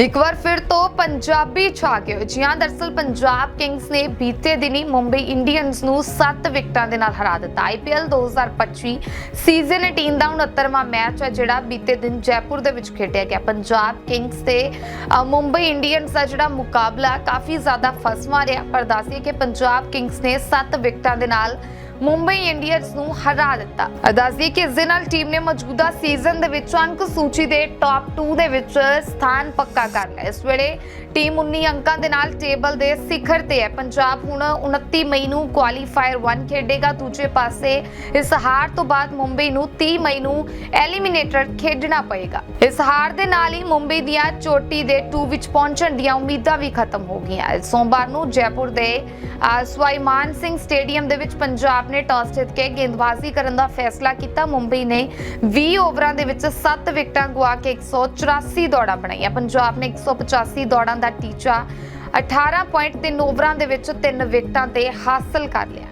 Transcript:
ਇੱਕ ਵਾਰ ਫਿਰ ਤੋਂ ਪੰਜਾਬੀ ਛਾ ਗਏ। ਜੀ ਹਾਂ, ਦਰਸਲ ਪੰਜਾਬ ਕਿੰਗਸ ਨੇ ਬੀਤੇ ਦਿਨੀ ਮੁੰਬਈ ਇੰਡੀਅਨਸ ਨੂੰ 7 ਵਿਕਟਾਂ ਦੇ ਨਾਲ ਹਰਾ ਦਿੱਤਾ। ਆਈਪੀਐਲ 2025 ਸੀਜ਼ਨ 18 ਦਾ 69ਵਾਂ ਮੈਚ ਹੈ, ਜਿਹੜਾ ਬੀਤੇ ਦਿਨ ਜੈਪੁਰ ਦੇ ਵਿੱਚ ਖੇਡਿਆ ਗਿਆ। ਪੰਜਾਬ ਕਿੰਗਸ ਤੇ ਮੁੰਬਈ ਇੰਡੀਅਨਸ ਦਾ ਜਿਹੜਾ ਮੁਕਾਬਲਾ ਕਾਫੀ ਜ਼ਿਆਦਾ ਫਸਵਾ ਰਿਹਾ। ਪਰ ਦੱਸੀਏ ਕਿ ਪੰਜਾਬ ਕਿੰਗਸ ਨੇ 7 ਵਿਕਟਾਂ ਦੇ ਨਾਲ ਮੁੰਬਈ ਇੰਡੀਅਨਸ ਨੂੰ ਹਰਾ ਦਿੱਤਾ। ਦੱਸਦੀ ਕਿ ਇਸ ਨਾਲ ਟੀਮ ਨੇ ਮੌਜੂਦਾ ਸੀਜ਼ਨ ਦੇ ਵਿੱਚ ਅੰਕ ਸੂਚੀ ਦੇ ਟਾਪ 2 ਦੇ ਵਿੱਚ ਸਥਾਨ ਪੱਕਾ ਕਰ ਲਿਆ। ਇਸ ਵੇਲੇ ਟੀਮ 19 ਅੰਕਾਂ ਦੇ ਨਾਲ ਟੇਬਲ ਦੇ ਸਿਖਰ ਤੇ ਹੈ। ਪੰਜਾਬ ਹੁਣ 29 ਮਈ ਨੂੰ ਕੁਆਲੀਫਾਇਰ 1 ਖੇਡੇਗਾ। ਦੂਜੇ ਪਾਸੇ ਇਸ ਹਾਰ ਤੋਂ ਬਾਅਦ ਮੁੰਬਈ ਨੂੰ 30 ਮਈ ਨੂੰ ਐਲੀਮੀਨੇਟਰ ਖੇਡਣਾ ਪਏਗਾ। ਇਸ ਹਾਰ ਦੇ ਨਾਲ ਹੀ ਮੁੰਬਈ ਦੀਆਂ ਚੋਟੀ ਦੇ 2 ਵਿੱਚ ਪਹੁੰਚਣ ਦੀਆਂ ਉਮੀਦਾਂ ਵੀ ਖਤਮ ਹੋ ਗਈਆਂ। ਸੋਮਵਾਰ ਨੂੰ ਜੈਪੁਰ ਦੇ ਅ, ਸਵਾਈਮਾਨ ਸਿੰਘ ਸਟੇਡੀਅਮ ਦੇ ਵਿੱਚ ਪੰਜਾਬ ਪੰਜਾਬ ਨੇ ਟਾਸ ਜਿੱਤ ਕੇ ਗੇਂਦਬਾਜ਼ੀ ਕਰਨ ਦਾ ਫੈਸਲਾ ਕੀਤਾ। ਮੁੰਬਈ ਨੇ 20 ਓਵਰਾਂ ਦੇ ਵਿੱਚ 7 ਵਿਕਟਾਂ ਗਵਾ ਕੇ 184 ਦੌੜਾਂ ਬਣਾਈਆਂ। ਪੰਜਾਬ ਨੇ 185 ਦੌੜਾਂ ਦਾ ਟੀਚਾ। 18.3 ਓਵਰਾਂ ਦੇ ਵਿੱਚ 3 ਵਿਕਟਾਂ ਤੇ ਹਾਸਲ ਕਰ ਲਿਆ।